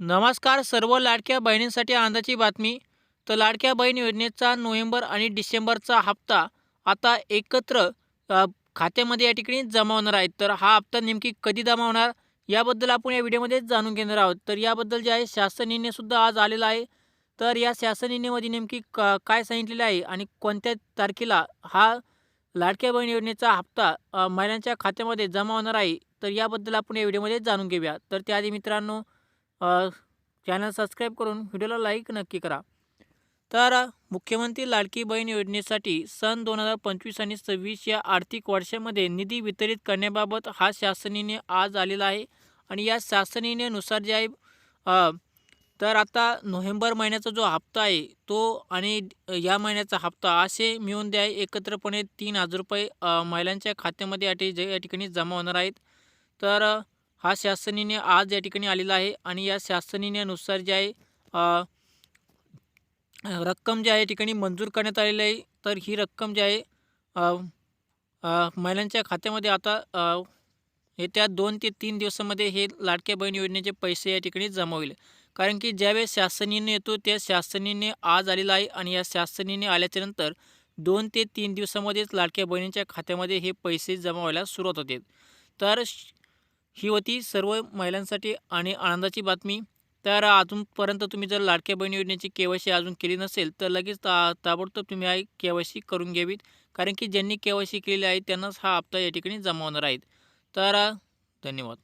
नमस्कार सर्व लाडक्या बहिणींसाठी आनंदाची बातमी. तर लाडक्या बहीण योजनेचा नोव्हेंबर आणि डिसेंबरचा हप्ता आता एकत्र खात्यामध्ये या ठिकाणी जमा होणार आहे. तर हा हप्ता नेमकी कधी जमा होणार? याबद्दल आपण या व्हिडिओमध्ये जाणून घेणार आहोत. तर याबद्दल जे आहे शासन सुद्धा आज आलेला आहे. तर या शासन निर्णयामध्ये नेमकी का काय सांगितलेलं आहे आणि कोणत्या तारखेला हा लाडक्या बहीण योजनेचा हप्ता महिलांच्या खात्यामध्ये जमा होणार आहे? तर याबद्दल आपण या व्हिडिओमध्ये जाणून घेऊया. तर त्याआधी मित्रांनो चॅनल सबस्क्राईब करून व्हिडिओला लाईक नक्की करा. तर मुख्यमंत्री लाडकी बहीण योजनेसाठी सन दोन हजार पंचवीस आणि सव्वीस या आर्थिक वर्षामध्ये निधी वितरित करण्याबाबत हा शासनीने आज आलेला आहे आणि या शासनीनेनुसार जे आहे तर आता नोव्हेंबर महिन्याचा जो हप्ता आहे तो आणि या महिन्याचा हप्ता असे मिळून द्या एकत्रपणे तीन हजार रुपये महिलांच्या खात्यामध्ये या या ठिकाणी जमा होणार आहेत. तर हा शासन आज या ठिकाणी आलेला आहे आणि या शासन जे आहे रक्कम जी आहे या ठिकाणी मंजूर करण्यात आलेली आहे. तर ही रक्कम जी आहे महिलांच्या खात्यामध्ये आता येत्या दोन ते तीन दिवसामध्ये हे लाडक्या बहीण योजनेचे पैसे या ठिकाणी जमा होईल. कारण की ज्यावेळेस शासनीने येतो त्या शासनीने आज आलेला आहे आणि या शासनीने आल्याच्यानंतर दोन ते तीन दिवसामध्येच लाडक्या बहिणींच्या खात्यामध्ये हे पैसे जमा व्हायला सुरुवात होते. तर श- ही होती सर्व महिलांसाठी आणि आनंदाची बातमी. तर अजूनपर्यंत तुम्ही जर लाडक्या बहीण योजनेची के वाय सी अजून केली नसेल तर लगेच ता ताबडतोब तुम्ही आहे के वाय सी करून घ्यावीत. कारण की ज्यांनी के वाय सी केलेली आहे त्यांनाच हा हप्ता या ठिकाणी जमा होणार आहेत तर धन्यवाद.